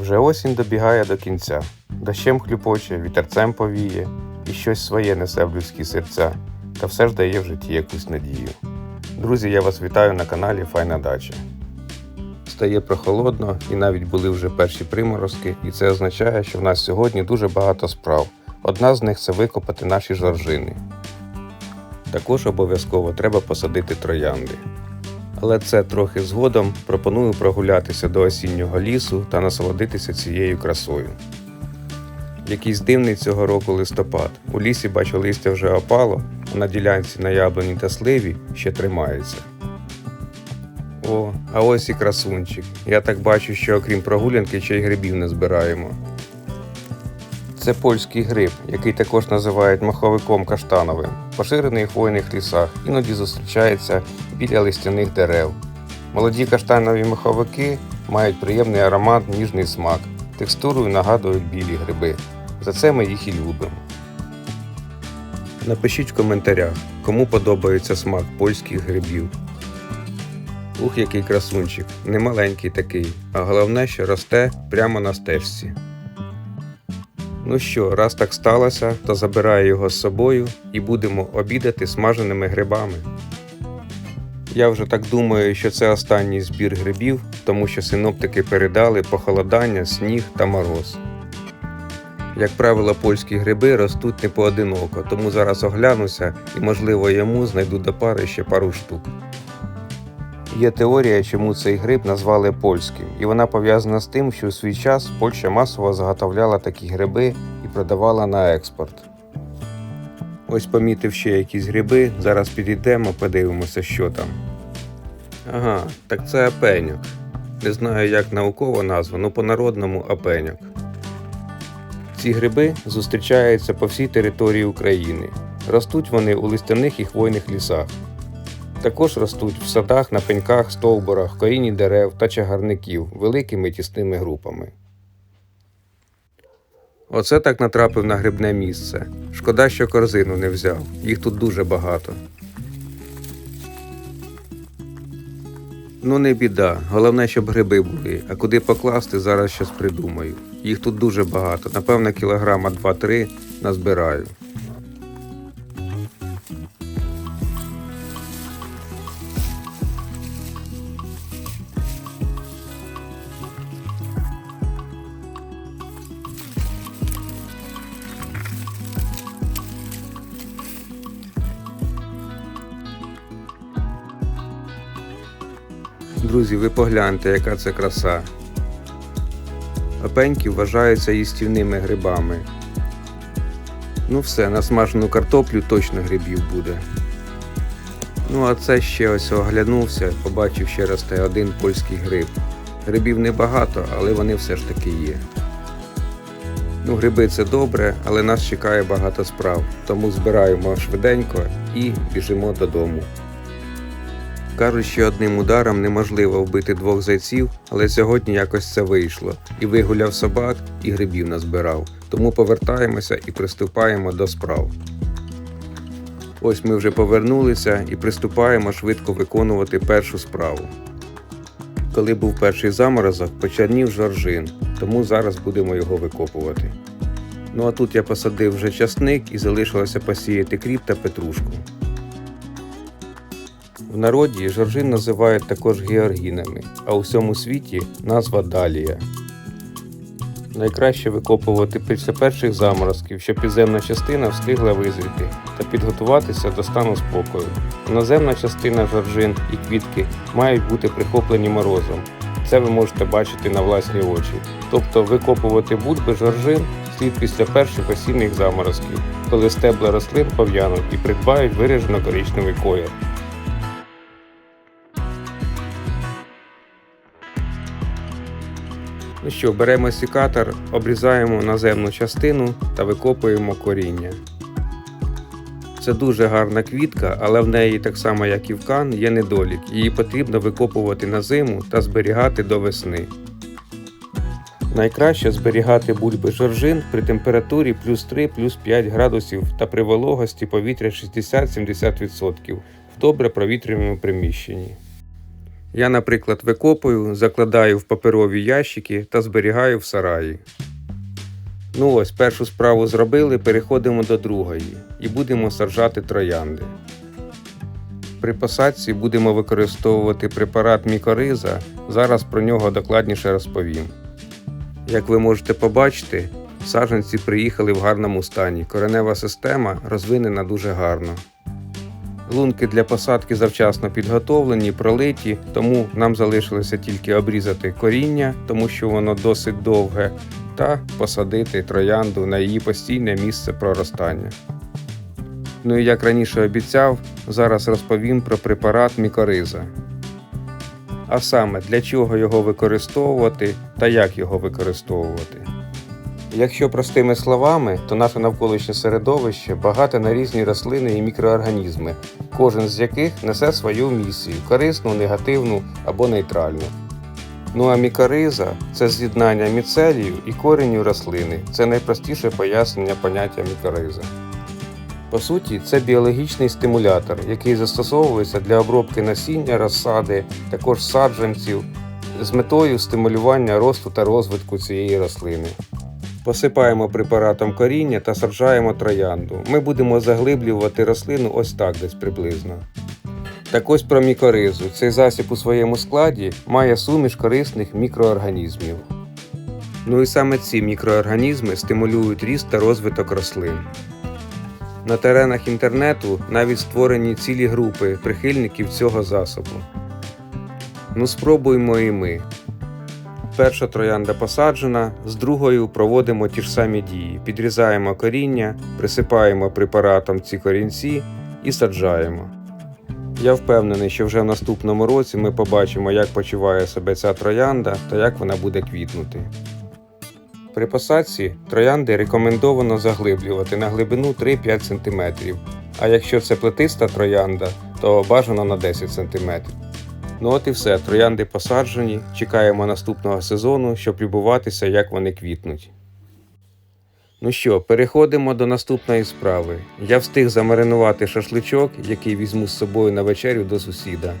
Вже осінь добігає до кінця, дощем хлюпоче, вітерцем повіє, і щось своє несе в людські серця, та все ж дає в житті якусь надію. Друзі, я вас вітаю на каналі Файна Дача. Стає прохолодно і навіть були вже перші приморозки, і це означає, що в нас сьогодні дуже багато справ. Одна з них це викопати наші жоржини. Також обов'язково треба посадити троянди. Але це трохи згодом пропоную прогулятися до осіннього лісу та насолодитися цією красою. Якийсь дивний цього року листопад. У лісі бачу листя вже опало, а на ділянці на яблуні та сливі ще тримається. О, а ось і красунчик. Я так бачу, що окрім прогулянки ще й грибів не збираємо. Це польський гриб, який також називають маховиком каштановим, поширений у хвойних лісах, іноді зустрічається біля листяних дерев. Молоді каштанові маховики мають приємний аромат, ніжний смак, текстурою нагадують білі гриби. За це ми їх і любимо. Напишіть в коментарях, кому подобається смак польських грибів. Ух, який красунчик, не маленький такий, а головне, що росте прямо на стежці. Ну що, раз так сталося, то забираю його з собою і будемо обідати смаженими грибами. Я вже так думаю, що це останній збір грибів, тому що синоптики передали похолодання, сніг та мороз. Як правило, польські гриби ростуть не поодиноко, тому зараз оглянуся і, можливо, йому знайду до пари ще пару штук. Є теорія, чому цей гриб назвали польським, і вона пов'язана з тим, що у свій час Польща масово заготовляла такі гриби і продавала на експорт. Ось помітив ще якісь гриби, зараз підійдемо, подивимося, що там. Ага, так це апеньок. Не знаю, як науково назва, ну по-народному апеньок. Ці гриби зустрічаються по всій території України. Ростуть вони у листяних і хвойних лісах. Також ростуть в садах, на пеньках, стовбурах, корінні дерев та чагарників великими тісними групами. Оце так натрапив на грибне місце. Шкода, що корзину не взяв. Їх тут дуже багато. Ну не біда. Головне, щоб гриби були. А куди покласти, зараз щось придумаю. Їх тут дуже багато. Напевно, кілограма 2-3 назбираю. Друзі, ви погляньте, яка це краса. Опеньки вважаються їстівними грибами. Ну все, на смажену картоплю точно грибів буде. Ну, а це ще ось оглянувся, побачив ще росте один польський гриб. Грибів небагато, але вони все ж таки є. Ну, гриби це добре, але нас чекає багато справ, тому збираємо швиденько і біжимо додому. Кажуть, що одним ударом неможливо вбити двох зайців, але сьогодні якось це вийшло. І вигуляв собак, і грибів назбирав. Тому повертаємося і приступаємо до справ. Ось ми вже повернулися і приступаємо швидко виконувати першу справу. Коли був перший заморозок, почернів жоржин, тому зараз будемо його викопувати. Ну а тут я посадив вже часник і залишилося посіяти кріп та петрушку. В народі жоржин називають також георгінами, а у всьому світі назва далія. Найкраще викопувати після перших заморозків, щоб підземна частина встигла визріти та підготуватися до стану спокою. Наземна частина жоржин і квітки мають бути прихоплені морозом. Це ви можете бачити на власні очі. Тобто викопувати бульби жоржин слід після перших осінніх заморозків, коли стебла рослин пов'януть і придбають виражено коричневий колір. Ну що, беремо сікатор, обрізаємо наземну частину та викопуємо коріння. Це дуже гарна квітка, але в неї, так само як і в кан, є недолік. Її потрібно викопувати на зиму та зберігати до весни. Найкраще зберігати бульби жоржин при температурі плюс 3 плюс 5 градусів та при вологості повітря 60-70% в добре провітрюваному приміщенні. Я, наприклад, викопую, закладаю в паперові ящики та зберігаю в сараї. Ну ось, першу справу зробили, переходимо до другої і будемо саджати троянди. При посадці будемо використовувати препарат мікориза. Зараз про нього докладніше розповім. Як ви можете побачити, саджанці приїхали в гарному стані. Коренева система розвинена дуже гарно. Лунки для посадки завчасно підготовлені, пролиті, тому нам залишилося тільки обрізати коріння, тому що воно досить довге, та посадити троянду на її постійне місце проростання. Ну і як раніше обіцяв, зараз розповім про препарат мікориза. А саме для чого його використовувати та як його використовувати. Якщо простими словами, то наше навколишнє середовище багате на різні рослини і мікроорганізми, кожен з яких несе свою місію корисну, негативну або нейтральну. Ну а мікориза це з'єднання міцелію і кореню рослини. Це найпростіше пояснення поняття мікориза. По суті, це біологічний стимулятор, який застосовується для обробки насіння, розсади, також саджанців з метою стимулювання росту та розвитку цієї рослини. Посипаємо препаратом коріння та саджаємо троянду. Ми будемо заглиблювати рослину ось так десь приблизно. Так ось про мікоризу. Цей засіб у своєму складі має суміш корисних мікроорганізмів. Ну і саме ці мікроорганізми стимулюють ріст та розвиток рослин. На теренах інтернету навіть створені цілі групи прихильників цього засобу. Ну спробуємо і ми. Перша троянда посаджена, з другою проводимо ті ж самі дії: підрізаємо коріння, присипаємо препаратом ці корінці і саджаємо. Я впевнений, що вже в наступному році ми побачимо, як почуває себе ця троянда та як вона буде квітнути. При посадці троянди рекомендовано заглиблювати на глибину 3-5 см, а якщо це плетиста троянда, то бажано на 10 см. Ну от і все, троянди посаджені, чекаємо наступного сезону, щоб любуватися, як вони квітнуть. Ну що, переходимо до наступної справи. Я встиг замаринувати шашличок, який візьму з собою на вечерю до сусіда.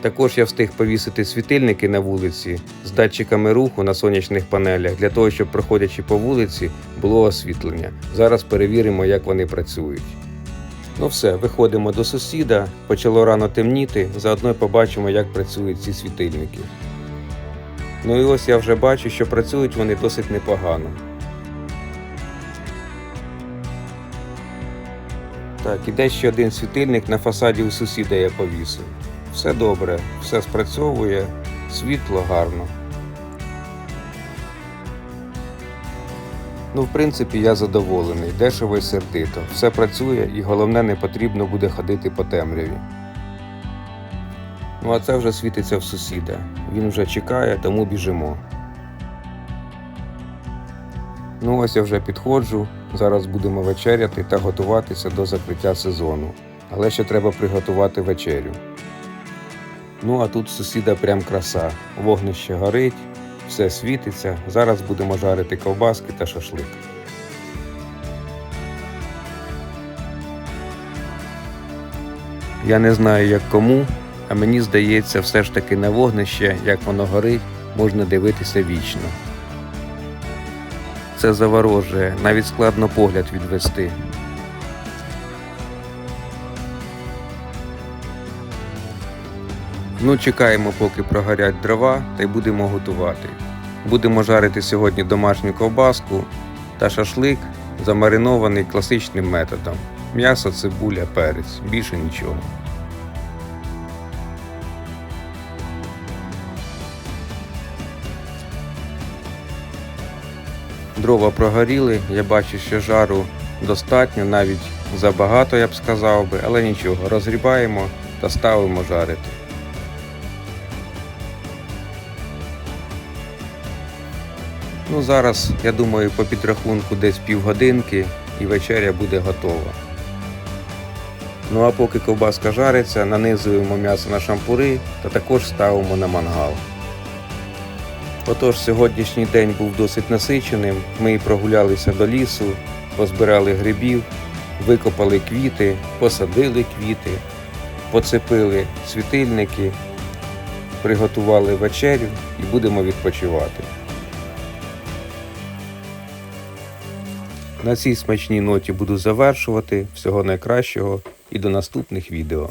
Також я встиг повісити світильники на вулиці з датчиками руху на сонячних панелях для того, щоб, проходячи по вулиці, було освітлення. Зараз перевіримо, як вони працюють. Ну все, виходимо до сусіда, почало рано темніти, заодно побачимо, як працюють ці світильники. Ну і ось я вже бачу, що працюють вони досить непогано. Так, іде ще один світильник на фасаді у сусіда я повісив. Все добре, все спрацьовує, світло гарно. Ну, в принципі, я задоволений, дешево і сердито. Все працює і головне не потрібно буде ходити по темряві. Ну а це вже світиться в сусіда. Він вже чекає, тому біжимо. Ну ось я вже підходжу. Зараз будемо вечеряти та готуватися до закриття сезону. Але ще треба приготувати вечерю. Ну а тут сусіда прям краса. Вогнище горить, все світиться. Зараз будемо жарити ковбаски та шашлик. Я не знаю як кому, а мені здається, все ж таки на вогнище, як воно горить, можна дивитися вічно. Це заворожує, навіть складно погляд відвести. Ну, чекаємо, поки прогорять дрова, та й будемо готувати. Будемо жарити сьогодні домашню ковбаску та шашлик, замаринований класичним методом. М'ясо, цибуля, перець, більше нічого. Дрова прогоріли, я бачу, що жару достатньо, навіть забагато, я б сказав би, але нічого, розгрібаємо та ставимо жарити. Ну зараз, я думаю, по підрахунку десь півгодинки і вечеря буде готова. Ну а поки ковбаска жариться, нанизуємо м'ясо на шампури та також ставимо на мангал. Отож, сьогоднішній день був досить насиченим. Ми прогулялися до лісу, позбирали грибів, викопали квіти, посадили квіти, поцепили світильники, приготували вечерю і будемо відпочивати. На цій смачній ноті буду завершувати. Всього найкращого і до наступних відео.